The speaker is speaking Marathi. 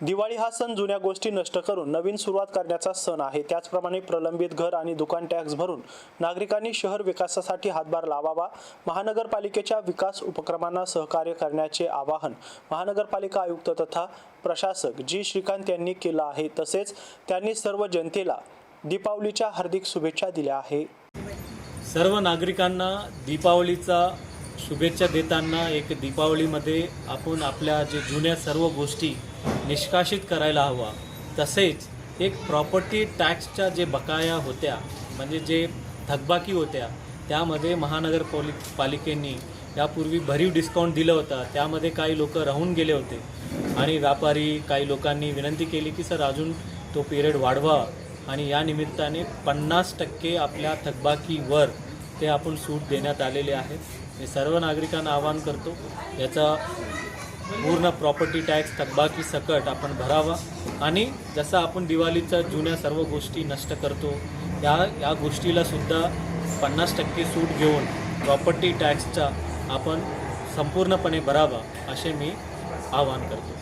दिवाळी हा सण जुन्या गोष्टी नष्ट करून नवीन सुरुवात करण्याचा सण आहे. त्याचप्रमाणे प्रलंबित घर आणि दुकान टॅक्स भरून नागरिकांनी शहर विकासासाठी हातभार लावावा. महानगरपालिकेच्या विकास उपक्रमांना सहकार्य करण्याचे आवाहन महानगरपालिका आयुक्त तथा प्रशासक जी श्रीकांत यांनी केलं आहे. तसेच त्यांनी सर्व जनतेला दीपावलीच्या हार्दिक शुभेच्छा दिल्या आहे. सर्व नागरिकांना दीपावलीचा शुभेच्छा देताना एक दीपावलीमध्ये आपण आपल्या जे जुन्या सर्व गोष्टी निष्कासित करायला हवा. तसेच एक प्रॉपर्टी टॅक्सच्या जे बकाया होत्या म्हणजे जे थकबाकी होत्या त्यामध्ये महानगरपालि पालिकेने यापूर्वी भरीव डिस्काउंट दिलं होतं. त्यामध्ये काही लोक राहून गेले होते. आणि व्यापारी काही लोकांनी विनंती केली की सर अजून तो पिरियड वाढवा. आणि या निमित्ताने पन्नास टक्के आपल्या थकबाकीवर ते आपण सूट देण्यात आलेले आहे मी सर्व नागरिकांना आवाहन करतो याचा पूर्ण प्रॉपर्टी टॅक्स थकबाकी सकट आपण भरावा. आणि जसं आपण दिवाळीच्या जुन्या सर्व गोष्टी नष्ट करतो या या गोष्टीला सुद्धा पन्नास टक्के सूट घेऊन प्रॉपर्टी टॅक्सचा आपण संपूर्णपणे भरावा असे मी आवाहन करतो.